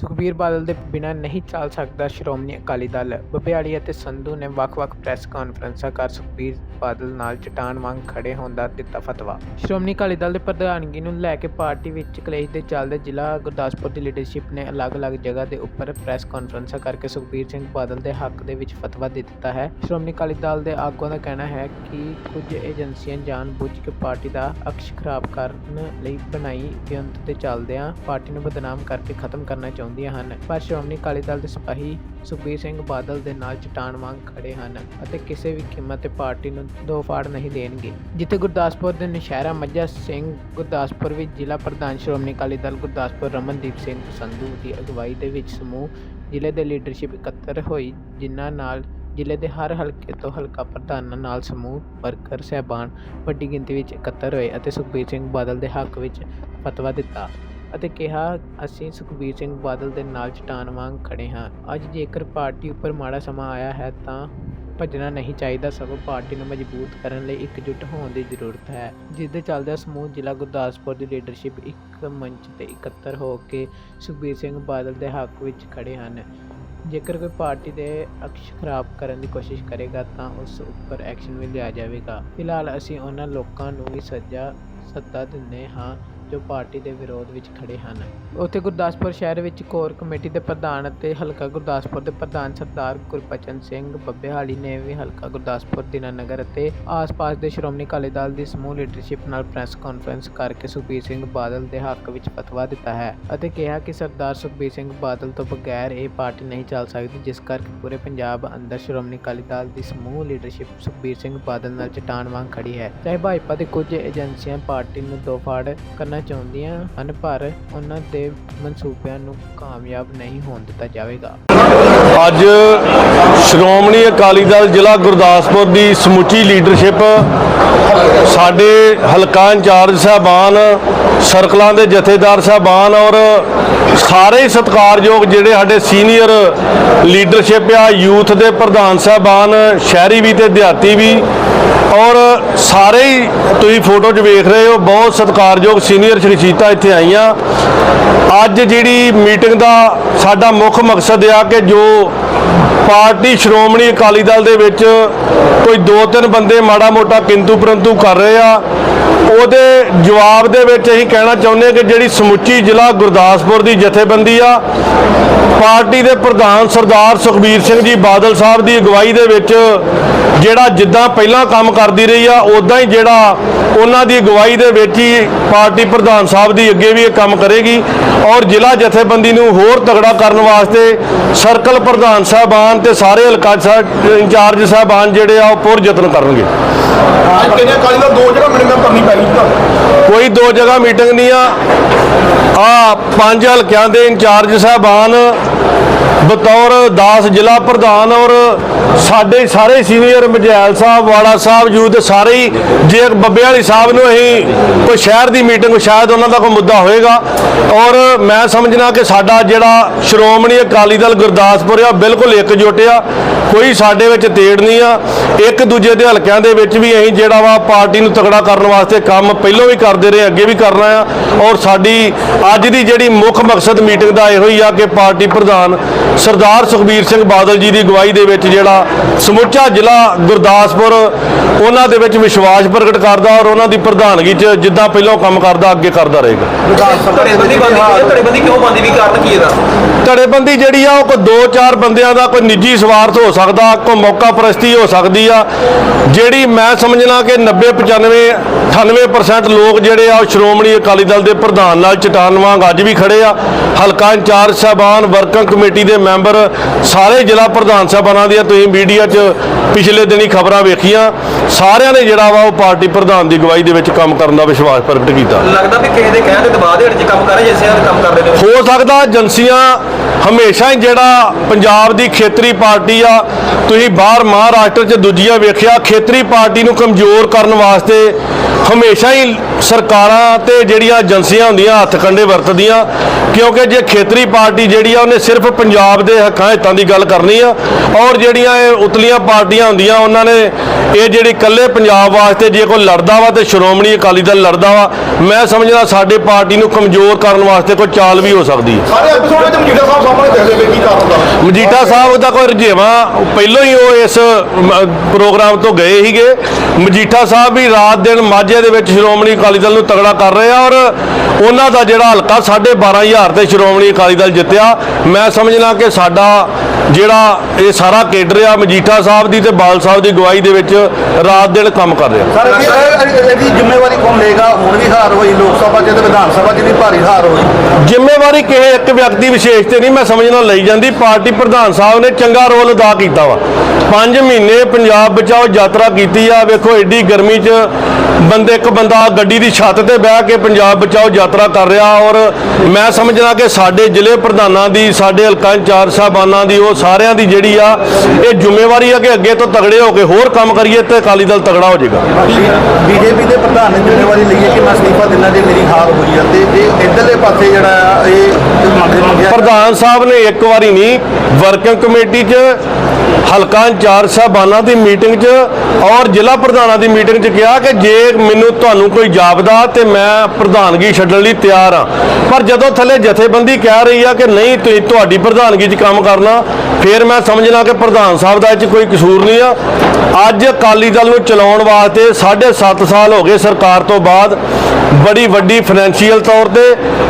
ਸੁਖਬੀਰ ਬਾਦਲ ਦੇ ਬਿਨਾਂ ਨਹੀਂ ਚੱਲ ਸਕਦਾ ਸ਼੍ਰੋਮਣੀ ਅਕਾਲੀ ਦਲ। ਬਬਿਆੜੀ ਅਤੇ ਸੰਧੂ ਨੇ ਵੱਖ-ਵੱਖ ਪ੍ਰੈਸ ਕਾਨਫਰੰਸਾਂ ਕਰ ਸੁਖਬੀਰ ਬਾਦਲ ਨਾਲ ਚਟਾਨ ਵਾਂਗ ਖੜੇ ਹੋਣ ਦਾ ਦਿੱਤਾ ਫਤਵਾ। ਸ਼੍ਰੋਮਣੀ ਅਕਾਲੀ ਦਲ ਦੇ ਪ੍ਰਧਾਨਗੀ ਨੂੰ ਲੈ ਕੇ ਪਾਰਟੀ ਵਿੱਚ ਕਲੇਸ਼ ਦੇ ਚੱਲਦੇ ਜ਼ਿਲ੍ਹਾ ਗੁਰਦਾਸਪੁਰ ਦੀ ਲੀਡਰਸ਼ਿਪ ਨੇ ਅਲੱਗ-ਅਲੱਗ ਜਗ੍ਹਾ ਦੇ ਉੱਪਰ ਪ੍ਰੈਸ ਕਾਨਫਰੰਸਾਂ ਕਰਕੇ ਸੁਖਬੀਰ ਸਿੰਘ ਬਾਦਲ ਦੇ ਹੱਕ ਦੇ ਵਿੱਚ ਫਤਵਾ ਦੇ ਦਿੱਤਾ ਹੈ। ਸ਼੍ਰੋਮਣੀ ਅਕਾਲੀ ਦਲ ਦੇ ਆਗੂਆਂ ਦਾ ਕਹਿਣਾ ਹੈ ਕਿ ਕੁਝ ਏਜੰਸੀਆਂ ਜਾਣਬੁੱਝ ਕੇ ਪਾਰਟੀ ਦਾ ਅਕਸ਼ ਖਰਾਬ ਕਰਨ ਲਈ ਬਣਾਈ ਬੇਅੰਤ ਤੇ ਚੱਲਦਿਆਂ ਪਾਰਟੀ ਨੂੰ ਬਦਨਾਮ ਕਰਕੇ ਖਤਮ ਕਰਨਾ ਚਾਹੁੰਦੀਆਂ ਹਨ, ਪਰ ਸ਼੍ਰੋਮਣੀ ਅਕਾਲੀ ਦਲ ਦੇ ਸਿਪਾਹੀ ਸੁਖਬੀਰ ਸਿੰਘ ਬਾਦਲ ਦੇ ਨਾਲ ਚਟਾਨ ਵਾਂਗ ਖੜੇ ਹਨ ਅਤੇ ਕਿਸੇ ਵੀ ਕੀਮਤ ਤੇ ਪਾਰਟੀ ਨੂੰ ਦੋ ਫਾੜ ਨਹੀਂ ਦੇਣਗੇ। ਜਿੱਥੇ ਗੁਰਦਾਸਪੁਰ ਦੇ ਨਸ਼ਹਿਰਾ ਮੱਝਾ ਸਿੰਘ ਗੁਰਦਾਸਪੁਰ ਵਿੱਚ ਜ਼ਿਲ੍ਹਾ ਪ੍ਰਧਾਨ ਸ਼੍ਰੋਮਣੀ ਅਕਾਲੀ ਦਲ ਗੁਰਦਾਸਪੁਰ ਰਮਨਦੀਪ ਸਿੰਘ ਸੰਧੂ ਦੀ ਅਗਵਾਈ ਦੇ ਵਿੱਚ ਸਮੂਹ ਜ਼ਿਲ੍ਹੇ ਦੇ ਲੀਡਰਸ਼ਿਪ ਇਕੱਤਰ ਹੋਈ, ਜਿਨ੍ਹਾਂ ਨਾਲ ਜ਼ਿਲ੍ਹੇ ਦੇ ਹਰ ਹਲਕੇ ਤੋਂ ਹਲਕਾ ਪ੍ਰਧਾਨਾਂ ਨਾਲ ਸਮੂਹ ਵਰਕਰ, ਸਹਿਬਾਨ ਵੱਡੀ ਗਿਣਤੀ ਵਿੱਚ ਇਕੱਤਰ ਹੋਏ ਅਤੇ ਸੁਖਬੀਰ ਸਿੰਘ ਬਾਦਲ ਦੇ ਹੱਕ ਵਿੱਚ ਫਤਵਾ ਦਿੱਤਾ। ਅਤੇ ਕਿਹਾ, ਅਸੀਂ ਸੁਖਬੀਰ ਸਿੰਘ ਬਾਦਲ ਦੇ ਨਾਲ ਚਟਾਨ ਵਾਂਗ ਖੜੇ ਹਾਂ। ਅੱਜ ਜੇਕਰ ਪਾਰਟੀ ਉੱਪਰ ਮਾੜਾ ਸਮਾਂ ਆਇਆ ਹੈ ਤਾਂ ਭੱਜਣਾ ਨਹੀਂ ਚਾਹੀਦਾ। ਸਗੋਂ ਪਾਰਟੀ ਨੂੰ ਮਜ਼ਬੂਤ ਕਰਨ ਲਈ ਇਕਜੁੱਟ ਹੋਣ ਦੀ ਜ਼ਰੂਰਤ ਹੈ। ਜਿਸ ਦੇ ਚੱਲਦਿਆਂ ਸਮੂਹ ਜ਼ਿਲ੍ਹਾ ਗੁਰਦਾਸਪੁਰ ਦੀ ਲੀਡਰਸ਼ਿਪ ਇੱਕ ਮੰਚ ਤੇ ਇਕੱਤਰ ਹੋ ਕੇ ਸੁਖਬੀਰ ਸਿੰਘ ਬਾਦਲ ਦੇ ਹੱਕ ਵਿੱਚ ਖੜੇ ਹਨ। ਜੇਕਰ ਕੋਈ ਪਾਰਟੀ ਦੇ ਅਕਸ਼ ਖਰਾਬ ਕਰਨ ਦੀ ਕੋਸ਼ਿਸ਼ ਕਰੇਗਾ ਤਾਂ ਉਸ ਉੱਪਰ ਐਕਸ਼ਨ ਵੀ ਲਿਆ ਜਾਵੇਗਾ। ਫਿਲਹਾਲ ਅਸੀਂ ਉਹਨਾਂ ਲੋਕਾਂ ਨੂੰ ਵੀ ਸੱਜਾ ਸੱਦਾ ਦਿੰਦੇ ਹਾਂ। ਜੋ ਪਾਰਟੀ ਦੇ ਵਿਰੋਧ ਵਿੱਚ ਖੜੇ ਹਨ। ਉੱਥੇ ਗੁਰਦਾਸਪੁਰ ਸ਼ਹਿਰ ਵਿੱਚ ਕੋਰ ਕਮੇਟੀ ਦੇ ਪ੍ਰਧਾਨ ਅਤੇ ਹਲਕਾ ਗੁਰਦਾਸਪੁਰ ਦੇ ਪ੍ਰਧਾਨ ਸਰਦਾਰ ਗੁਰਬਚਨ ਸਿੰਘ ਬੱਬੇਹਾਲੀ ਨੇ ਵੀ ਹਲਕਾ ਗੁਰਦਾਸਪੁਰ, ਦੀਨਾਨਗਰ ਅਤੇ ਆਸ-ਪਾਸ ਦੇ ਸ਼੍ਰੋਮਣੀ ਅਕਾਲੀ ਦਲ ਦੀ ਸਮੂਹ ਲੀਡਰਸ਼ਿਪ ਨਾਲ ਪ੍ਰੈਸ ਕਾਨਫਰੰਸ ਕਰਕੇ ਸੁਖਬੀਰ ਸਿੰਘ ਬਾਦਲ ਦੇ ਹੱਕ ਵਿੱਚ ਫਤਵਾ ਦਿੱਤਾ ਹੈ ਅਤੇ ਕਿਹਾ ਕਿ ਸਰਦਾਰ ਸੁਖਬੀਰ ਸਿੰਘ ਬਾਦਲ ਤੋਂ ਬਗੈਰ ਇਹ ਪਾਰਟੀ ਨਹੀਂ ਚੱਲ ਸਕਦੀ, ਜਿਸ ਕਰਕੇ ਪੂਰੇ ਪੰਜਾਬ ਅੰਦਰ ਸ਼੍ਰੋਮਣੀ ਅਕਾਲੀ ਦਲ ਦੀ ਸਮੂਹ ਲੀਡਰਸ਼ਿਪ ਸੁਖਬੀਰ ਸਿੰਘ ਬਾਦਲ ਨਾਲ ਚਟਾਨ ਵਾਂਗ ਖੜੀ ਹੈ। ਚਾਹੇ ਭਾਜਪਾ ਦੇ ਕੁਝ ਏਜੰਸੀਆਂ ਪਾਰਟੀ ਨੂੰ ਦੋ ਫਾੜ ਕਰਨਾ ਚਾਹੁੰਦੀਆਂ ਹਨ, ਪਰ ਉਹਨਾਂ ਦੇ ਮਨਸੂਬਿਆਂ ਨੂੰ ਕਾਮਯਾਬ ਨਹੀਂ ਹੋਣ ਦਿੱਤਾ ਜਾਵੇਗਾ। ਅੱਜ ਸ਼੍ਰੋਮਣੀ ਅਕਾਲੀ ਦਲ ਜ਼ਿਲ੍ਹਾ ਗੁਰਦਾਸਪੁਰ ਦੀ ਸਮੁੱਚੀ ਲੀਡਰਸ਼ਿਪ ਸਾਡੇ ਹਲਕਾ ਇੰਚਾਰਜ ਸਾਹਿਬਾਨ, ਸਰਕਲਾਂ ਦੇ ਜਥੇਦਾਰ ਸਾਹਿਬਾਨ ਔਰ ਸਾਰੇ ਸਤਿਕਾਰਯੋਗ ਜਿਹੜੇ ਸਾਡੇ ਸੀਨੀਅਰ ਲੀਡਰਸ਼ਿਪ ਆ, ਯੂਥ ਦੇ ਪ੍ਰਧਾਨ ਸਾਹਿਬਾਨ, ਸ਼ਹਿਰੀ ਵੀ ਤੇ ਦਿਹਾਤੀ ਵੀ ਔਰ ਸਾਰੇ ਹੀ ਤੁਸੀਂ ਫੋਟੋ 'ਚ ਵੇਖ ਰਹੇ ਹੋ, ਬਹੁਤ ਸਤਿਕਾਰਯੋਗ ਸੀਨੀਅਰ ਸ਼ਖਸੀਅਤਾਂ ਇੱਥੇ ਆਈਆਂ। ਅੱਜ ਜਿਹੜੀ ਮੀਟਿੰਗ ਦਾ ਸਾਡਾ ਮੁੱਖ ਮਕਸਦ ਆ ਕਿ ਜੋ ਪਾਰਟੀ ਸ਼੍ਰੋਮਣੀ ਅਕਾਲੀ ਦਲ ਦੇ ਵਿੱਚ ਕੋਈ ਦੋ ਤਿੰਨ ਬੰਦੇ ਮਾੜਾ ਮੋਟਾ ਕਿੰਤੂ ਪਰੰਤੂ ਕਰ ਰਹੇ ਆ। ਉਹਦੇ ਜਵਾਬ ਦੇ ਵਿੱਚ ਅਸੀਂ ਕਹਿਣਾ ਚਾਹੁੰਦੇ ਹਾਂ ਕਿ ਜਿਹੜੀ ਸਮੁੱਚੀ ਜ਼ਿਲ੍ਹਾ ਗੁਰਦਾਸਪੁਰ ਦੀ ਜਥੇਬੰਦੀ ਆ, ਪਾਰਟੀ ਦੇ ਪ੍ਰਧਾਨ ਸਰਦਾਰ ਸੁਖਬੀਰ ਸਿੰਘ ਜੀ ਬਾਦਲ ਸਾਹਿਬ ਦੀ ਅਗਵਾਈ ਦੇ ਵਿੱਚ ਜਿਹੜਾ ਜਿੱਦਾਂ ਪਹਿਲਾਂ ਕੰਮ ਕਰਦੀ ਰਹੀ ਆ ਉਦਾਂ ਹੀ ਜਿਹੜਾ ਉਹਨਾਂ ਦੀ ਅਗਵਾਈ ਦੇ ਵਿੱਚ ਹੀ ਪਾਰਟੀ ਪ੍ਰਧਾਨ ਸਾਹਿਬ ਦੀ ਅੱਗੇ ਵੀ ਇਹ ਕੰਮ ਕਰੇਗੀ। ਔਰ ਜ਼ਿਲ੍ਹਾ ਜਥੇਬੰਦੀ ਨੂੰ ਹੋਰ ਤਗੜਾ ਕਰਨ ਵਾਸਤੇ ਸਰਕਲ ਪ੍ਰਧਾਨ ਸਾਹਿਬਾਨ ਤੇ ਸਾਰੇ ਹਲਕਾ ਸਾਹਿਬ ਇੰਚਾਰਜ ਸਾਹਿਬਾਨ ਜਿਹੜੇ ਆ ਉਹ ਪੁਰ ਯਤਨ ਕਰਨਗੇ। ਅੱਜ ਕਿਹਨੇ ਅਕਾਲੀ ਦਲ ਦੋ ਜਗ੍ਹਾ ਮੀਟਿੰਗਾਂ ਕਰਨੀ ਪੈਣੀ ਤੁਹਾਨੂੰ ਕੋਈ ਦੋ ਜਗ੍ਹਾ ਮੀਟਿੰਗ ਨਹੀਂ ਆ। ਆ ਪੰਜ ਹਲਕਿਆਂ ਦੇ ਇੰਚਾਰਜ ਸਾਹਿਬਾਨ ਬਤੌਰ ਦਾਸ ਜ਼ਿਲ੍ਹਾ ਪ੍ਰਧਾਨ ਔਰ ਸਾਡੇ ਸਾਰੇ ਸੀਨੀਅਰ ਮਜੈਲ ਸਾਹਿਬ, ਵਾਲਾ ਸਾਹਿਬ ਯੂਥ ਸਾਰੇ ਹੀ, ਜੇ ਬੱਬੇ ਵਾਲੀ ਸਾਹਿਬ ਨੂੰ ਅਸੀਂ ਕੋਈ ਸ਼ਹਿਰ ਦੀ ਮੀਟਿੰਗ, ਸ਼ਾਇਦ ਉਹਨਾਂ ਦਾ ਕੋਈ ਮੁੱਦਾ ਹੋਏਗਾ ਔਰ ਮੈਂ ਸਮਝਣਾ ਕਿ ਸਾਡਾ ਜਿਹੜਾ ਸ਼੍ਰੋਮਣੀ ਅਕਾਲੀ ਦਲ ਗੁਰਦਾਸਪੁਰ ਆ ਬਿਲਕੁਲ ਇਕਜੁੱਟ ਆ। ਕੋਈ ਸਾਡੇ ਵਿੱਚ ਤੇੜ ਨਹੀਂ ਆ। ਇੱਕ ਦੂਜੇ ਦੇ ਹਲਕਿਆਂ ਦੇ ਵਿੱਚ ਵੀ ਅਸੀਂ ਜਿਹੜਾ ਵਾ ਪਾਰਟੀ ਨੂੰ ਤਗੜਾ ਕਰਨ ਵਾਸਤੇ ਕੰਮ ਪਹਿਲਾਂ ਵੀ ਕਰਦੇ ਰਹੇ, ਅੱਗੇ ਵੀ ਕਰਨਾ ਆ। ਔਰ ਸਾਡੀ ਅੱਜ ਦੀ ਜਿਹੜੀ ਮੁੱਖ ਮਕਸਦ ਮੀਟਿੰਗ ਦਾ ਇਹੋ ਹੀ ਆ ਕਿ ਪਾਰਟੀ ਪ੍ਰਧਾਨ ਸਰਦਾਰ ਸੁਖਬੀਰ ਸਿੰਘ ਬਾਦਲ ਜੀ ਦੀ ਅਗਵਾਈ ਦੇ ਵਿੱਚ ਜਿਹੜਾ ਸਮੁੱਚਾ ਜ਼ਿਲ੍ਹਾ ਗੁਰਦਾਸਪੁਰ ਉਹਨਾਂ ਦੇ ਵਿੱਚ ਵਿਸ਼ਵਾਸ ਪ੍ਰਗਟ ਕਰਦਾ ਔਰ ਉਹਨਾਂ ਦੀ ਪ੍ਰਧਾਨਗੀ 'ਚ ਜਿੱਦਾਂ ਪਹਿਲਾਂ ਕੰਮ ਕਰਦਾ ਅੱਗੇ ਕਰਦਾ ਰਹੇਗਾ। ਧੜੇਬੰਦੀ ਬੰਦੀ ਕਿਉਂ ਧੜੇਬੰਦੀ ਕਿਉਂ ਬੰਦੀ ਵੀ ਕਾਰਨ ਕੀ ਇਹਦਾ? ਧੜੇਬੰਦੀ ਜਿਹੜੀ ਆ ਉਹ ਕੋਈ ਦੋ ਚਾਰ ਬੰਦਿਆਂ ਦਾ ਕੋਈ ਨਿੱਜੀ ਸਵਾਰਥ ਹੋ ਸਕਦਾ ਕੋਈ ਮੌਕਾ ਪ੍ਰਸਤੀ ਹੋ ਸਕਦੀ ਆ। ਜਿਹੜੀ ਮੈਂ ਸਮਝਣਾ ਕਿ 90 95 98% ਲੋਕ ਜਿਹੜੇ ਆ ਉਹ ਸ਼੍ਰੋਮਣੀ ਅਕਾਲੀ ਦਲ ਦੇ ਪ੍ਰਧਾਨ ਨਾਲ ਚਟਾਨ ਵਾਂਗ ਅੱਜ ਵੀ ਖੜੇ ਆ। ਹਲਕਾ ਇੰਚਾਰਜ ਸਾਹਿਬਾਨ ਵਰਕਿੰਗ ਕਮੇਟੀ ਦੇ ਮੈਂਬਰ ਸਾਰੇ ਜ਼ਿਲ੍ਹਾ ਪ੍ਰਧਾਨ ਸਾਹਿਬਾਨਾਂ ਦੀਆਂ ਤੁਸੀਂ ਮੀਡੀਆ 'ਚ ਪਿਛਲੇ ਦਿਨੀ ਖਬਰਾਂ ਵੇਖੀਆਂ ਸਾਰਿਆਂ ਨੇ ਜਿਹੜਾ ਵਾ ਉਹ ਪਾਰਟੀ ਪ੍ਰਧਾਨ ਦੀ ਅਗਵਾਈ ਦੇ ਵਿੱਚ ਕੰਮ ਕਰਨ ਦਾ ਵਿਸ਼ਵਾਸ ਪ੍ਰਗਟ ਕੀਤਾ। ਲੱਗਦਾ ਵੀ ਕਿਸੇ ਦੇ ਕਹਿਣ ਦੇ ਦਬਾਅ ਦੇ ਹੇਠ 'ਚ ਕੰਮ ਕਰ ਰਹੇ ਜਿਵੇਂ ਅਸੀਂ ਕੰਮ ਕਰਦੇ ਨੇ ਹੋ ਸਕਦਾ ਏਜੰਸੀਆਂ ਹਮੇਸ਼ਾ ਹੀ ਜਿਹੜਾ ਪੰਜਾਬ ਦੀ ਖੇਤਰੀ ਪਾਰਟੀ ਆ ਤੁਸੀਂ ਬਾਹਰ ਮਹਾਰਾਸ਼ਟਰ 'ਚ ਦੂਜੀਆਂ ਵੇਖਿਆ ਖੇਤਰੀ ਪਾਰਟੀ ਨੂੰ ਕਮਜ਼ੋਰ ਕਰਨ ਵਾਸਤੇ ਹਮੇਸ਼ਾ ਹੀ ਸਰਕਾਰਾਂ ਤੇ ਜਿਹੜੀਆਂ ਏਜੰਸੀਆਂ ਹੁੰਦੀਆਂ ਹੱਥ ਕੰਡੇ ਵਰਤਦੀਆਂ ਕਿਉਂਕਿ ਜੇ ਖੇਤਰੀ ਪਾਰਟੀ ਜਿਹੜੀ ਆ ਉਹਨੇ ਸਿਰਫ ਪੰਜਾਬ ਦੇ ਹੱਕਾਂ ਹਿੱਤਾਂ ਦੀ ਗੱਲ ਕਰਨੀ ਆ ਔਰ ਜਿਹੜੀਆਂ ਇਹ ਉਤਲੀਆਂ ਪਾਰਟੀਆਂ ਹੁੰਦੀਆਂ ਉਹਨਾਂ ਨੇ ਇਹ ਜਿਹੜੀ ਇਕੱਲੇ ਪੰਜਾਬ ਵਾਸਤੇ ਜੇ ਕੋਈ ਲੜਦਾ ਵਾ ਤੇ ਸ਼੍ਰੋਮਣੀ ਅਕਾਲੀ ਦਲ ਲੜਦਾ ਵਾ ਮੈਂ ਸਮਝਦਾ ਸਾਡੇ ਪਾਰਟੀ ਨੂੰ ਕਮਜ਼ੋਰ ਕਰਨ ਵਾਸਤੇ ਕੋਈ ਚਾਲ ਵੀ ਹੋ ਸਕਦੀ ਹੈ ਸਾਰੇ ਐਪੀਸੋਡ ਵਿੱਚ ਮਜੀਠਾ ਸਾਹਿਬ ਸਾਹਮਣੇ ਦੇਖਦੇ ਪਏ ਕੀ ਕਾਰਨ ਦਾ ਮਜੀਠਾ ਸਾਹਿਬ ਦਾ ਕੋਈ ਰੁਝੇਵਾਂ ਪਹਿਲਾਂ ਹੀ ਉਹ ਇਸ ਪ੍ਰੋਗਰਾਮ ਤੋਂ ਗਏ ਸੀਗੇ। ਮਜੀਠਾ ਸਾਹਿਬ ਵੀ ਰਾਤ ਦਿਨ ਮਾਝੇ ਦੇ ਵਿੱਚ ਸ਼੍ਰੋਮਣੀ ਅਕਾਲੀ ਦਲ ਨੂੰ ਤਗੜਾ ਕਰ ਰਹੇ ਆ ਔਰ ਉਹਨਾਂ ਦਾ ਜਿਹੜਾ ਹਲਕਾ 12500 ਤੇ ਸ਼੍ਰੋਮਣੀ ਅਕਾਲੀ ਦਲ ਜਿੱਤਿਆ। ਮੈਂ ਸਮਝਣਾ ਕਿ ਸਾਡਾ ਜਿਹੜਾ ਇਹ ਸਾਰਾ ਕੇਡਰ ਆ ਮਜੀਠਾ ਸਾਹਿਬ ਦੀ ਤੇ ਬਾਲ ਸਾਹਿਬ ਦੀ ਗਵਾਹੀ ਦੇ ਵਿੱਚ ਰਾਤ ਦਿਨ ਕੰਮ ਕਰ ਰਿਹਾ। ਸਰ ਇਹ- ਇਹ- ਇਹਦੀ ਜ਼ਿੰਮੇਵਾਰੀ ਕੌਣ ਲਏਗਾ? ਹੁਣ ਵੀ ਹਾਰ ਹੋਈ ਲੋਕ ਸਭਾ ਚ ਤੇ ਵਿਧਾਨ ਸਭਾ ਚ ਵੀ ਭਾਰੀ ਹਾਰ ਹੋਈ। ਜ਼ਿੰਮੇਵਾਰੀ ਕਿਸੇ ਇੱਕ ਵਿਅਕਤੀ ਵਿਸ਼ੇਸ਼ ਤੇ ਨਹੀਂ ਮੈਂ ਸਮਝਣਾ ਲਈ ਜਾਂਦੀ। ਪਾਰਟੀ ਪ੍ਰਧਾਨ ਸਾਹਿਬ ਨੇ ਚੰਗਾ ਰੋਲ ਅਦਾ ਕੀਤਾ ਵਾ। 5 ਮਹੀਨੇ ਪੰਜਾਬ ਬਚਾਓ ਯਾਤਰਾ ਕੀਤੀ ਆ। ਵੇਖੋ ਐਡੀ ਗਰਮੀ 'ਚ ਬੰਦੇ ਇੱਕ ਬੰਦਾ ਗੱਡੀ ਦੀ ਛੱਤ ਤੇ ਬਹਿ ਕੇ ਪੰਜਾਬ ਬਚਾਓ ਯਾਤਰਾ ਕਰ ਰਿਹਾ ਔਰ ਮੈਂ ਸਮਝਣਾ ਕਿ ਸਾਡੇ ਜ਼ਿਲ੍ਹੇ ਪ੍ਰਧਾਨਾਂ ਦੀ ਸਾਡੇ ਹਲਕਾ ਇੰਚਾਰਜ ਸਾਹਿਬਾਨਾਂ ਦੀ ਉਹ ਸਾਰਿਆਂ ਦੀ ਜਿਹੜੀ ਆ ਇਹ ਜ਼ਿੰਮੇਵਾਰੀ ਆ ਕਿ ਅੱਗੇ ਤੋਂ ਤਗੜੇ ਹੋ ਕੇ ਹੋਰ ਕੰਮ ਕਰੀਏ ਤੇ ਅਕਾਲੀ ਦਲ ਤਗੜਾ ਹੋ ਜਾਏਗਾ। ਬੀਜੇਪੀ ਦੇ ਪ੍ਰਧਾਨ ਨੇ ਜ਼ਿੰਮੇਵਾਰੀ ਲਈ ਹੈ ਕਿ ਮੈਂ ਅਸਤੀਫਾ ਦਿੰਦਾ ਜੇ ਮੇਰੀ ਹਾਰ ਹੋਈ ਹੈ ਤੇ ਇਹ ਇਧਰਲੇ ਪਾਸੇ ਜਿਹੜਾ ਆ ਇਹ ਪ੍ਰਧਾਨ ਸਾਹਿਬ ਨੇ ਇੱਕ ਵਾਰੀ ਨਹੀਂ ਵਰਕਿੰਗ ਕਮੇਟੀ 'ਚ ਹਲਕਾ ਇੰਚਾਰਜ ਸਾਹਿਬਾਨਾਂ ਦੀ ਮੀਟਿੰਗ 'ਚ ਔਰ ਜ਼ਿਲ੍ਹਾ ਪ੍ਰਧਾਨਾਂ ਦੀ ਮੀਟਿੰਗ 'ਚ ਕਿਹਾ ਕਿ ਜੇ ਮੈਨੂੰ ਤੁਹਾਨੂੰ ਕੋਈ ਜਾਪਦਾ ਤੇ ਮੈਂ ਪ੍ਰਧਾਨਗੀ ਛੱਡਣ ਲਈ ਤਿਆਰ ਆ ਪਰ ਜਦੋਂ ਥੱਲੇ ਜਥੇਬੰਦੀ ਕਹਿ ਰਹੀ ਆ ਕਿ ਨਹੀਂ ਤੁਸੀਂ ਤੁਹਾਡੀ ਪ੍ਰਧਾਨਗੀ 'ਚ ਕੰਮ ਕਰਨਾ, ਫਿਰ ਮੈਂ ਸਮਝਣਾ ਕਿ ਪ੍ਰਧਾਨ ਸਾਹਿਬ ਦਾ ਇਹ 'ਚ ਕੋਈ ਕਸੂਰ ਨਹੀਂ ਆ। ਅੱਜ ਅਕਾਲੀ ਦਲ ਨੂੰ ਚਲਾਉਣ ਵਾਸਤੇ 7.5 ਸਾਲ ਹੋ ਗਏ ਸਰਕਾਰ ਤੋਂ ਬਾਅਦ। ਬੜੀ ਵੱਡੀ ਫਾਈਨੈਂਸ਼ੀਅਲ ਤੌਰ ਤੇ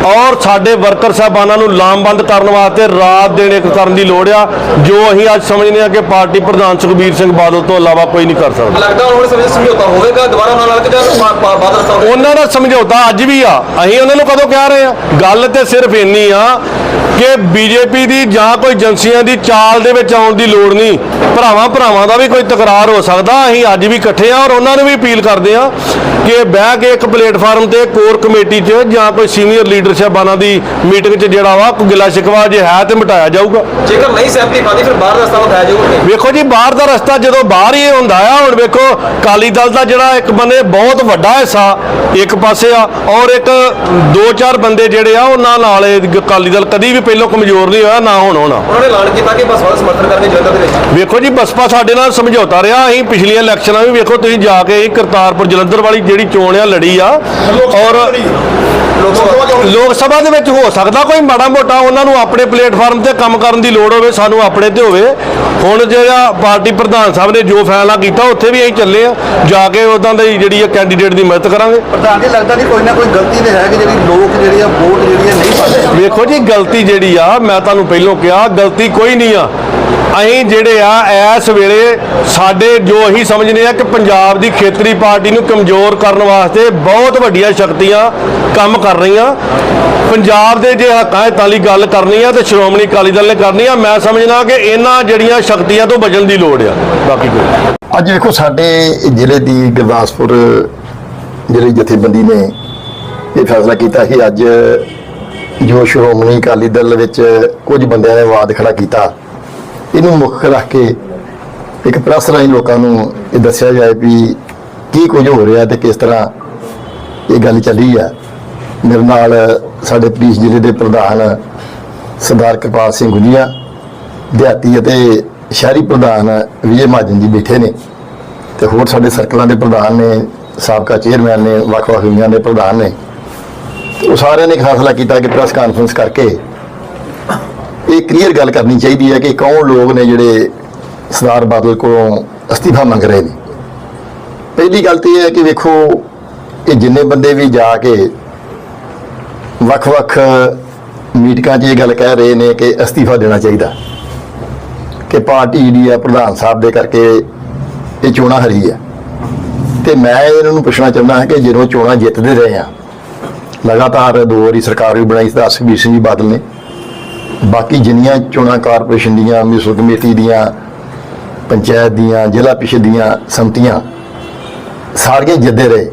ਔਰ ਸਾਡੇ ਵਰਕਰ ਸਾਹਿਬਾਨਾਂ ਨੂੰ ਲਾਮਬੰਦ ਕਰਨ ਵਾਸਤੇ ਰਾਤ ਦਿਨ ਇੱਕ ਕਰਨ ਦੀ ਲੋੜ ਆ ਜੋ ਅਸੀਂ ਅੱਜ ਸਮਝਦੇ ਹਾਂ ਕਿ ਪਾਰਟੀ ਪ੍ਰਧਾਨ ਸੁਖਬੀਰ ਸਿੰਘ ਬਾਦਲ ਤੋਂ ਇਲਾਵਾ ਕੋਈ ਨਹੀਂ ਕਰ ਸਕਦਾ। ਲੱਗਦਾ ਹੁਣ ਸਮਝ ਸਮਝੌਤਾ ਹੋਵੇਗਾ ਦੁਬਾਰਾ ਉਹਨਾਂ ਨਾਲ ਕਿ ਜਾਂ ਬਾ- ਬਾ- ਬਾਦਲ ਸਾਹਿਬ ਉਹਨਾਂ ਦਾ ਸਮਝੌਤਾ ਅੱਜ ਵੀ ਆ ਅਸੀਂ ਉਹਨਾਂ ਨੂੰ ਕਦੋਂ ਕਹਿ ਰਹੇ ਆ ਗੱਲ ਤੇ ਸਿਰਫ ਇੰਨੀ ਆ ਕਿ ਬੀਜੇਪੀ ਦੀ ਜਾਂ ਕੋਈ ਏਜੰਸੀਆਂ ਦੀ ਚਾਲ ਦੇ ਵਿੱਚ ਆਉਣ ਦੀ ਲੋੜ ਨਹੀਂ। ਭਰਾਵਾਂ ਭਰਾਵਾਂ ਦਾ ਵੀ ਕੋਈ ਤਕਰਾਰ ਹੋ ਸਕਦਾ। ਅਸੀਂ ਅੱਜ ਵੀ ਇਕੱਠੇ ਆ ਔਰ ਉਹਨਾਂ ਨੂੰ ਵੀ ਅਪੀਲ ਕਰਦੇ ਆ ਕਿ ਬਹਿ ਕੇ ਇੱਕ ਪਲੇਟਫਾਰਮ ਤੇ ਕੋਰ ਕਮੇਟੀ 'ਚ ਜਾਂ ਕੋਈ ਸੀਨੀਅਰ ਲੀਡਰਸ਼ਿਪਾਨਾਂ ਦੀ ਮੀਟਿੰਗ 'ਚ ਜਿਹੜਾ ਵਾ ਕੋਈ ਗਿਲਾ ਸ਼ਿਕਵਾ ਜੇ ਹੈ ਤੇ ਮਿਟਾਇਆ ਜਾਊਗਾ। ਜੇਕਰ ਨਹੀਂ ਸਹਿਮਤੀ ਪਾਦੀ ਫਿਰ ਬਾਹਰ ਦਾ ਰਸਤਾ ਵਿਖਾਇਆ ਜਾਊਗਾ। ਵੇਖੋ ਜੀ ਬਾਹਰ ਦਾ ਰਸਤਾ ਜਦੋਂ ਬਾਹਰ ਹੀ ਹੁੰਦਾ ਆ ਹੁਣ ਵੇਖੋ ਕਾਲੀ ਦਲ ਦਾ ਜਿਹੜਾ ਇੱਕ ਬੰਦੇ ਬਹੁਤ ਵੱਡਾ ਹਿੱਸਾ ਇੱਕ ਪਾਸੇ ਆ ਔਰ ਇੱਕ ਦੋ ਚਾਰ ਬੰਦੇ ਜਿਹੜੇ ਆ ਉਹਨਾਂ ਨਾਲ ਅਕਾਲੀ ਦਲ ਕਦੀ ਵੀ ਪਹਿਲਾਂ ਕਮਜ਼ੋਰ ਨਹੀਂ ਹੋਇਆ ਨਾ ਹੁਣ ਹੋਣਾ। ਉਹਨਾਂ ਨੇ ਐਲਾਨ ਕੀਤਾ ਕਿ ਬਸ ਵਾਲਾ ਸਮਰਥਨ ਕਰਕੇ ਜਨਤਾ ਦੇ ਵਿੱਚ। ਵੇਖੋ ਜੀ ਬਸਪਾ ਸਾਡੇ ਨਾਲ ਸਮਝੌਤਾ ਰਿਹਾ ਅਸੀਂ ਪਿਛਲੀਆਂ ਇਲੈਕਸ਼ਨਾਂ ਵੀ ਵੇਖੋ ਤੁਸੀਂ ਜਾ ਕੇ ਅਸੀਂ ਕਰਤਾਰਪੁਰ ਜਲੰਧਰ ਵਾਲੀ ਜਿਹੜੀ ਚੋਣ ਆ ਲੜੀ ਆ ਔਰ ਲੋਕ ਸਭਾ ਦੇ ਵਿੱਚ ਹੋ ਸਕਦਾ ਕੋਈ ਮਾੜਾ ਮੋਟਾ ਉਹਨਾਂ ਨੂੰ ਆਪਣੇ ਪਲੇਟਫਾਰਮ ਤੇ ਕੰਮ ਕਰਨ ਦੀ ਲੋੜ ਹੋਵੇ ਸਾਨੂੰ ਆਪਣੇ ਤੇ ਹੋਵੇ। ਹੁਣ ਜਿਹੜਾ ਪਾਰਟੀ ਪ੍ਰਧਾਨ ਸਾਹਿਬ ਨੇ ਜੋ ਫੈਸਲਾ ਕੀਤਾ ਉੱਥੇ ਵੀ ਅਸੀਂ ਚੱਲੇ ਆ ਜਾ ਕੇ ਉਦਾਂ ਦੀ ਜਿਹੜੀ ਆ ਕੈਂਡੀਡੇਟ ਦੀ ਮਦਦ ਕਰਾਂਗੇ। ਪ੍ਰਧਾਨ ਜੀ ਲੱਗਦਾ ਨਹੀਂ ਕੋਈ ਨਾ ਕੋਈ ਗਲਤੀ ਤੇ ਹੈ ਕਿ ਜਿਹੜੀ ਲੋਕ ਜਿਹੜੀ ਆ ਵੋਟ ਜਿਹੜੀ ਨਹੀਂ ਪਾਉਂਦੇ। ਵੇਖੋ ਜੀ ਗਲਤੀ ਜਿਹੜੀ ਆ, ਮੈਂ ਤੁਹਾਨੂੰ ਪਹਿਲਾਂ ਕਿਹਾ, ਗਲਤੀ ਕੋਈ ਨਹੀਂ ਆ। ਅਸੀਂ ਜਿਹੜੇ ਆ, ਇਸ ਵੇਲੇ ਸਾਡੇ ਜੋ ਅਸੀਂ ਸਮਝਦੇ ਆ ਕਿ ਪੰਜਾਬ ਦੀ ਖੇਤਰੀ ਪਾਰਟੀ ਨੂੰ ਕਮਜ਼ੋਰ ਕਰਨ ਵਾਸਤੇ ਬਹੁਤ ਵੱਡੀਆਂ ਸ਼ਕਤੀਆਂ ਕੰਮ ਕਰ ਰਹੀਆਂ। ਪੰਜਾਬ ਦੇ ਜੇ ਹੱਕਾਂ ਹਿੱਤਾਂ ਲਈ ਗੱਲ ਕਰਨੀ ਆ, ਤੇ ਸ਼੍ਰੋਮਣੀ ਅਕਾਲੀ ਦਲ ਨੇ ਕਰਨੀ ਆ, ਮੈਂ ਸਮਝਣਾ ਕਿ ਇਹਨਾਂ ਜਿਹੜੀਆਂ ਸ਼ਕਤੀਆਂ ਤੋਂ ਬਚਣ ਦੀ ਲੋੜ ਆ। ਬਾਕੀ ਕੋਈ ਅੱਜ ਦੇਖੋ, ਸਾਡੇ ਜ਼ਿਲ੍ਹੇ ਦੀ ਗੁਰਦਾਸਪੁਰ ਜਿਹੜੀ ਜਥੇਬੰਦੀ ਨੇ ਇਹ ਫੈਸਲਾ ਕੀਤਾ ਸੀ, ਅੱਜ ਜੋ ਸ਼੍ਰੋਮਣੀ ਅਕਾਲੀ ਦਲ ਵਿੱਚ ਕੁਝ ਬੰਦਿਆਂ ਨੇ ਵਾਦ ਖੜਾ ਕੀਤਾ। ਇਹਨੂੰ ਮੁੱਖ ਰੱਖ ਕੇ ਇੱਕ ਪ੍ਰੈਸ ਰਾਹੀਂ ਲੋਕਾਂ ਨੂੰ ਇਹ ਦੱਸਿਆ ਜਾਏ ਵੀ ਕੀ ਕੁਝ ਹੋ ਰਿਹਾ ਤੇ ਕਿਸ ਤਰ੍ਹਾਂ ਇਹ ਗੱਲ ਚੱਲੀ ਆ। ਮੇਰੇ ਨਾਲ ਸਾਡੇ ਪੁਲਿਸ ਜ਼ਿਲ੍ਹੇ ਦੇ ਪ੍ਰਧਾਨ ਸਰਦਾਰ ਕਿਰਪਾਲ ਸਿੰਘ ਗੁਜੀਆ ਦਿਹਾਤੀ ਅਤੇ ਸ਼ਹਿਰੀ ਪ੍ਰਧਾਨ ਵਿਜੇ ਮਹਾਜਨ ਜੀ ਬੈਠੇ ਨੇ ਤੇ ਹੋਰ ਸਾਡੇ ਸਰਕਲਾਂ ਦੇ ਪ੍ਰਧਾਨ ਨੇ, ਸਾਬਕਾ ਚੇਅਰਮੈਨ ਨੇ, ਵੱਖ-ਵੱਖ ਵਿੰਗਾਂ ਦੇ ਪ੍ਰਧਾਨ ਨੇ। ਉਹ ਸਾਰਿਆਂ ਨੇ ਇੱਕ ਫੈਸਲਾ ਕੀਤਾ ਕਿ ਪ੍ਰੈਸ ਕਾਨਫਰੰਸ ਕਰਕੇ ਇਹ ਕਲੀਅਰ ਗੱਲ ਕਰਨੀ ਚਾਹੀਦੀ ਹੈ ਕਿ ਕੌਣ ਲੋਕ ਨੇ ਜਿਹੜੇ ਸਰਦਾਰ ਬਾਦਲ ਕੋਲੋਂ ਅਸਤੀਫਾ ਮੰਗ ਰਹੇ ਨੇ। ਪਹਿਲੀ ਗੱਲ ਤੇ ਇਹ ਹੈ ਕਿ ਵੇਖੋ, ਇਹ ਜਿੰਨੇ ਬੰਦੇ ਵੀ ਜਾ ਕੇ ਵੱਖ-ਵੱਖ ਮੀਟਿੰਗਾਂ 'ਚ ਇਹ ਗੱਲ ਕਹਿ ਰਹੇ ਨੇ ਕਿ ਅਸਤੀਫਾ ਦੇਣਾ ਚਾਹੀਦਾ। ਕਿ ਪਾਰਟੀ ਜਿਹੜੀ ਆ ਪ੍ਰਧਾਨ ਸਾਹਿਬ ਦੇ ਕਰਕੇ ਇਹ ਚੋਣਾਂ ਹਰੀ ਆ ਤੇ ਮੈਂ ਇਹਨਾਂ ਨੂੰ ਪੁੱਛਣਾ ਚਾਹੁੰਦਾ ਹਾਂ ਕਿ ਜਦੋਂ ਚੋਣਾਂ ਜਿੱਤਦੇ ਰਹੇ ਆ ਲਗਾਤਾਰ ਦੋ ਵਾਰੀ ਸਰਕਾਰ ਵੀ ਬਣਾਈ ਤਾਂ ਸੁਖਬੀਰ ਸਿੰਘ ਜੀ ਬਾਦਲ ਨੇ। ਬਾਕੀ ਜਿੰਨੀਆਂ ਚੋਣਾਂ ਕਾਰਪੋਰੇਸ਼ਨ ਦੀਆਂ, ਮਿਊਨਿਸਪਲ ਕਮੇਟੀ ਦੀਆਂ, ਪੰਚਾਇਤ ਦੀਆਂ, ਜ਼ਿਲ੍ਹਾ ਪ੍ਰੀਸ਼ਦ ਦੀਆਂ ਸੰਮਤੀਆਂ ਸਾਰੀਆਂ ਜਿੱਦੇ ਰਹੇ।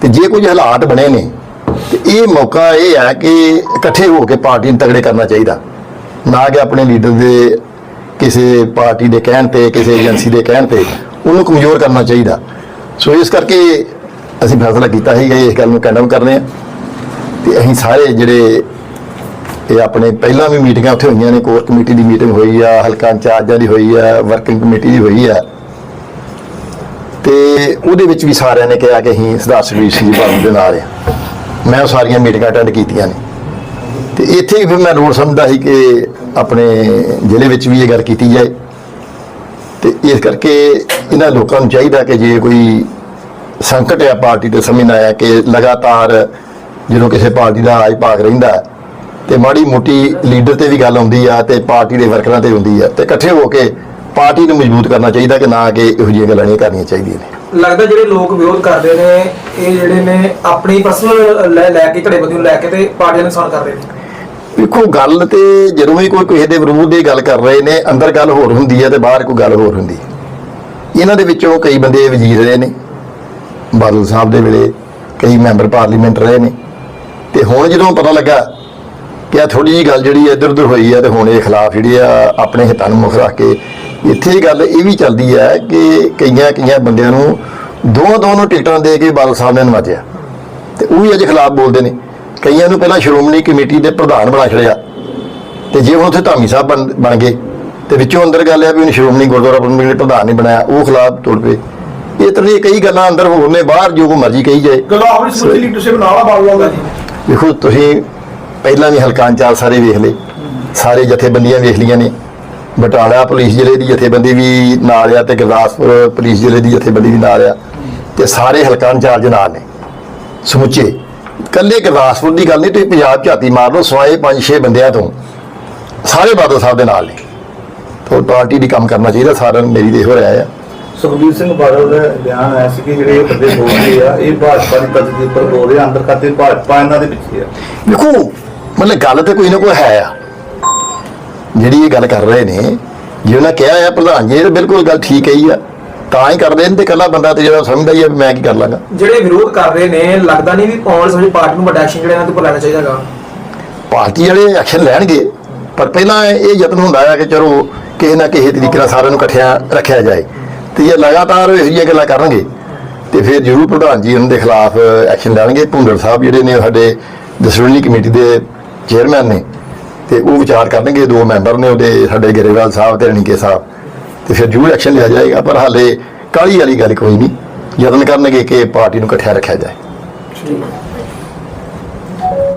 ਤੇ ਜੇ ਕੁਝ ਹਾਲਾਤ ਬਣੇ ਨੇ, ਤੇ ਇਹ ਮੌਕਾ ਇਹ ਹੈ ਕਿ ਇਕੱਠੇ ਹੋ ਕੇ ਪਾਰਟੀ ਨੂੰ ਤਗੜੇ ਕਰਨਾ ਚਾਹੀਦਾ। ਨਾ ਕਿ ਆਪਣੇ ਲੀਡਰ ਦੇ ਕਿਸੇ ਪਾਰਟੀ ਦੇ ਕਹਿਣ ਤੇ, ਕਿਸੇ ਏਜੰਸੀ ਦੇ ਕਹਿਣ ਤੇ, ਉਹਨੂੰ ਕਮਜ਼ੋਰ ਕਰਨਾ ਚਾਹੀਦਾ। ਸੋ ਇਸ ਕਰਕੇ ਅਸੀਂ ਫੈਸਲਾ ਕੀਤਾ ਸੀ ਇਸ ਗੱਲ ਨੂੰ ਕੰਡਮ ਕਰਨੇ ਆ। ਤੇ ਅਸੀਂ ਸਾਰੇ ਜਿਹੜੇ ਇਹ ਆਪਣੇ ਪਹਿਲਾਂ ਵੀ ਮੀਟਿੰਗਾਂ ਉੱਥੇ ਹੋਈਆਂ ਨੇ, ਕੋਰ ਕਮੇਟੀ ਦੀ ਮੀਟਿੰਗ ਹੋਈ ਆ, ਹਲਕਾ ਇੰਚਾਰਜਾਂ ਦੀ ਹੋਈ ਆ, ਵਰਕਿੰਗ ਕਮੇਟੀ ਦੀ ਹੋਈ ਆ। ਤੇ ਉਹਦੇ ਵਿੱਚ ਵੀ ਸਾਰਿਆਂ ਨੇ ਕਿਹਾ ਕਿ ਅਸੀਂ ਸਰਦਾਰ ਸੁਖਬੀਰ ਸਿੰਘ ਜੀ ਬਾਦਲ ਦੇ ਨਾਲ ਆ। ਮੈਂ ਉਹ ਸਾਰੀਆਂ ਮੀਟਿੰਗਾਂ ਅਟੈਂਡ ਕੀਤੀਆਂ ਨੇ। ਤੇ ਇੱਥੇ ਹੀ ਫਿਰ ਮੈਂ ਰੋਲ ਸਮਝਦਾ ਸੀ ਕਿ ਆਪਣੇ ਜ਼ਿਲ੍ਹੇ ਵਿੱਚ ਵੀ ਇਹ ਗੱਲ ਕੀਤੀ ਜਾਏ। ਤੇ ਇਸ ਕਰਕੇ ਇਹਨਾਂ ਲੋਕਾਂ ਨੂੰ ਚਾਹੀਦਾ ਕਿ ਜੇ ਕੋਈ ਸੰਕਟ ਆ ਪਾਰਟੀ ਦੇ ਸਮਝਣਾ ਆਇਆ ਕਿ ਲਗਾਤਾਰ ਜਦੋਂ ਕਿਸੇ ਪਾਰਟੀ ਦਾ ਆਜ ਭਾਗ ਰਹਿੰਦਾ ਤੇ ਮਾੜੀ ਮੋਟੀ ਲੀਡਰ ਤੇ ਵੀ ਗੱਲ ਆਉਂਦੀ ਆ ਤੇ ਪਾਰਟੀ ਦੇ ਵਰਕਰਾਂ ਤੇ ਹੁੰਦੀ ਆ ਤੇ ਇਕੱਠੇ ਹੋ ਕੇ ਪਾਰਟੀ ਨੂੰ ਮਜ਼ਬੂਤ ਕਰਨਾ ਚਾਹੀਦਾ ਕਿ ਨਾ ਕਿ ਇਹੋ ਜਿਹੀਆਂ ਗੱਲਾਂ ਨਹੀਂ ਕਰਨੀਆਂ ਚਾਹੀਦੀਆਂ ਨੇ। ਲੱਗਦਾ ਜਿਹੜੇ ਲੋਕ ਵਿਰੋਧ ਕਰਦੇ ਨੇ ਇਹ ਜਿਹੜੇ ਨੇ ਆਪਣੀ ਪਰਸਨਲ ਲੈ ਕੇ ਧੜੇਬੰਦੀ ਨੂੰ ਲੈ ਕੇ ਤੇ ਪਾਰਟੀ ਦਾ ਨੁਕਸਾਨ ਕਰ ਰਹੇ ਨੇ। ਵੇਖੋ ਗੱਲ ਤੇ ਜਦੋਂ ਵੀ ਕੋਈ ਕਿਸੇ ਦੇ ਵਿਰੋਧ ਦੀ ਗੱਲ ਕਰ ਰਹੇ ਨੇ ਅੰਦਰ ਗੱਲ ਹੋਰ ਹੁੰਦੀ ਹੈ ਤੇ ਬਾਹਰ ਕੋਈ ਗੱਲ ਹੋਰ ਹੁੰਦੀ। ਇਹਨਾਂ ਦੇ ਵਿੱਚੋਂ ਕਈ ਬੰਦੇ ਵਜ਼ੀਰ ਰਹੇ ਨੇ ਬਾਦਲ ਸਾਹਿਬ ਦੇ ਵੇਲੇ ਕਈ ਮੈਂਬਰ ਪਾਰਲੀਮੈਂਟ ਰਹੇ ਨੇ। ਤੇ ਹੁਣ ਜਦੋਂ ਪਤਾ ਲੱਗਾ ਕਿ ਆ ਥੋੜੀ ਜਿਹੀ ਗੱਲ ਜਿਹੜੀ ਇੱਧਰ ਉੱਧਰ ਹੋਈ ਹੈ ਤੇ ਹੁਣ ਇਹ ਖਿਲਾਫ ਜਿਹੜੀ ਆ ਆਪਣੇ ਹਿੱਤਾਂ ਨੂੰ ਮੁੱਖ ਰੱਖ ਕੇ ਇੱਥੇ ਗੱਲ ਇਹ ਵੀ ਚੱਲਦੀ ਹੈ ਕਿ ਕਈਆਂ ਕਈਆਂ ਬੰਦਿਆਂ ਨੂੰ ਦੋਵਾਂ ਦੋਵਾਂ ਨੂੰ ਟਿਕਟਾਂ ਦੇ ਕੇ ਬਾਦਲ ਸਾਹਿਬ ਨੇ ਨਵਾਜਿਆ। ਤੇ ਉਹ ਵੀ ਅੱਜ ਖਿਲਾਫ ਬੋਲਦੇ ਨੇ। ਕਈਆਂ ਨੂੰ ਪਹਿਲਾਂ ਸ਼੍ਰੋਮਣੀ ਕਮੇਟੀ ਦੇ ਪ੍ਰਧਾਨ ਬਣਾ ਛੜਿਆ ਤੇ ਜੇ ਹੁਣ ਉੱਥੇ ਧਾਮੀ ਸਾਹਿਬ ਬਣ ਬਣ ਗਏ, ਤੇ ਵਿੱਚੋਂ ਅੰਦਰ ਗੱਲ ਹੈ ਵੀ ਉਹਨੂੰ ਸ਼੍ਰੋਮਣੀ ਗੁਰਦੁਆਰਾ ਪ੍ਰਬੰਧਕ ਦੇ ਪ੍ਰਧਾਨ ਨਹੀਂ ਬਣਾਇਆ, ਉਹ ਖਿਲਾਫ ਤੁਰ ਪਏ। ਇਹ ਤਰ੍ਹਾਂ ਦੀਆਂ ਕਈ ਗੱਲਾਂ ਅੰਦਰ ਹੋਰ ਬਾਹਰ ਜੋ ਕੋ ਮਰਜ਼ੀ ਕਹੀ ਜਾਏ। ਗੱਲਾਂ ਆਪਣੀ ਸਮੁੱਚੀ ਲੀਡਰਸ਼ਿਪ ਨਾਲ ਆ ਬਾਲ ਲਾਉਂਦਾ ਜੀ। ਦੇਖੋ ਤੁਸੀਂ ਪਹਿਲਾਂ ਵੀ ਹਲਕਾ ਇੰਚਾਰਜ ਸਾਰੇ ਵੇਖ ਲਏ। ਸਾਰੇ ਜਥੇਬੰਦੀਆਂ ਵੇਖ ਲਈਆਂ ਨੇ। ਬਟਾਲਾ ਪੁਲਿਸ ਜ਼ਿਲ੍ਹੇ ਦੀ ਜਥੇਬੰਦੀ ਵੀ ਨਾਲ ਆ ਤੇ ਗੁਰਦਾਸਪੁਰ ਪੁਲਿਸ ਜ਼ਿਲ੍ਹੇ ਦੀ ਜਥੇਬੰਦੀ ਵੀ ਨਾਲ ਆ ਤੇ ਸਾਰੇ ਹਲਕਾ ਇੰਚਾਰਜ ਨਾਲ ਨੇ। ਸਮੁੱਚੇ। ਕੱਲੇ ਗੁਰਦਾਸਪੁਰ ਦੀ ਗੱਲ ਨਹੀਂ, ਤੁਸੀਂ ਪੰਜਾਬ ਝਾਤੀ ਮਾਰ ਲਓ, ਸਵਾਏ 5-6 ਬੰਦਿਆਂ ਤੋਂ ਸਾਰੇ ਬਾਦਲ ਸਾਹਿਬ ਦੇ ਨਾਲ ਨੇ। ਤੋਂ ਪਾਰਟੀ ਦੀ ਕੰਮ ਕਰਨਾ ਚਾਹੀਦਾ, ਸਾਰਿਆਂ ਨੂੰ ਮੇਰੀ ਦੇ ਹੋ ਰਿਹਾ ਆ। ਸੁਖਬੀਰ ਸਿੰਘ ਬਾਦਲ ਦਾ ਬਿਆਨ ਆਇਆ ਸੀ ਕਿ ਜਿਹੜੇ ਇਹ ਬੰਦੇ ਬੋਲ ਰਹੇ ਆ ਇਹ ਭਾਜਪਾ ਦੀ ਪੱਧਤੀ ਉੱਪਰ ਬੋਲ ਰਹੇ ਆ ਅੰਦਰ ਖਾਤੇ ਭਾਜਪਾ ਇਹਨਾਂ ਦੇ ਪਿੱਛੇ ਆ। ਦੇਖੋ ਮਤਲਬ ਗੱਲ ਤੇ ਕੋਈ ਨਾ ਕੋਈ ਹੈ ਆ। ਜਿਹੜੀ ਇਹ ਗੱਲ ਕਰ ਰਹੇ ਨੇ ਜੇ ਉਹਨਾਂ ਕਿਹਾ ਆ ਪ੍ਰਧਾਨ ਜੀ ਇਹ ਤਾਂ ਬਿਲਕੁਲ ਗੱਲ ਠੀਕ ਹੈ ਹੀ ਆ। ਤਾਂ ਹੀ ਕਰਦੇ ਨੇ ਤੇ ਇਕੱਲਾ ਬੰਦਾ ਤੇ ਜਿਹੜਾ ਸਮਝਦਾ ਹੀ ਆ ਮੈਂ ਕੀ ਕਰ ਲਾਂਗਾ। ਜਿਹੜੇ ਵਿਰੋਧ ਕਰ ਰਹੇ ਨੇ ਲੱਗਦਾ ਨਹੀਂ ਵੀ ਆਉਣ ਵਾਲੀ ਪਾਰਟੀ ਨੂੰ ਵੱਡਾ ਐਕਸ਼ਨ ਜਿਹੜਾ ਇਹਨਾਂ ਦੇ ਉੱਪਰ ਲੈਣਾ ਚਾਹੀਦਾਗਾ ਪਾਰਟੀ ਵਾਲੇ ਐਕਸ਼ਨ ਲੈਣਗੇ ਪਰ ਪਹਿਲਾਂ ਇਹ ਯਤਨ ਹੁੰਦਾ ਆ ਕਿ ਚਲੋ ਕਿਸੇ ਨਾ ਕਿਸੇ ਤਰੀਕੇ ਨਾਲ ਸਾਰਿਆਂ ਨੂੰ ਇਕੱਠਿਆਂ ਰੱਖਿਆ ਜਾਏ। ਤੇ ਜੇ ਲਗਾਤਾਰ ਇਹੋ ਜਿਹੀਆਂ ਗੱਲਾਂ ਕਰਨਗੇ। ਤੇ ਫਿਰ ਜ਼ਰੂਰ ਪ੍ਰਧਾਨ ਜੀ ਉਹਨਾਂ ਦੇ ਖਿਲਾਫ ਐਕਸ਼ਨ ਲੈਣਗੇ। ਭੁੰਦੜ ਸਾਹਿਬ ਜਿਹੜੇ ਨੇ ਉਹ ਸਾਡੇ ਦਸਵੀਨੀ ਕਮੇਟੀ ਦੇ ਚੇਅਰਮੈਨ ਨੇ, ਤੇ ਉਹ ਵਿਚਾਰ ਕਰਨਗੇ। ਦੋ ਮੈਂਬਰ ਨੇ ਉਹਦੇ, ਸਾਡੇ ਗਰੇਵਾਲ ਸਾਹਿਬ ਤੇ ਰਣੀਕੇ ਸਾਹਿਬ। ਤੇ ਫਿਰ ਜ਼ਰੂਰ ਐਕਸ਼ਨ ਲਿਆ ਜਾਏਗਾ, ਪਰ ਹਾਲੇ ਕਾਲੀ ਵਾਲੀ ਗੱਲ ਕੋਈ ਨਹੀਂ। ਯਤਨ ਕਰਨਗੇ ਕਿ ਪਾਰਟੀ ਨੂੰ ਇਕੱਠਿਆ ਰੱਖਿਆ ਜਾਏ। ਠੀਕ ਹੈ।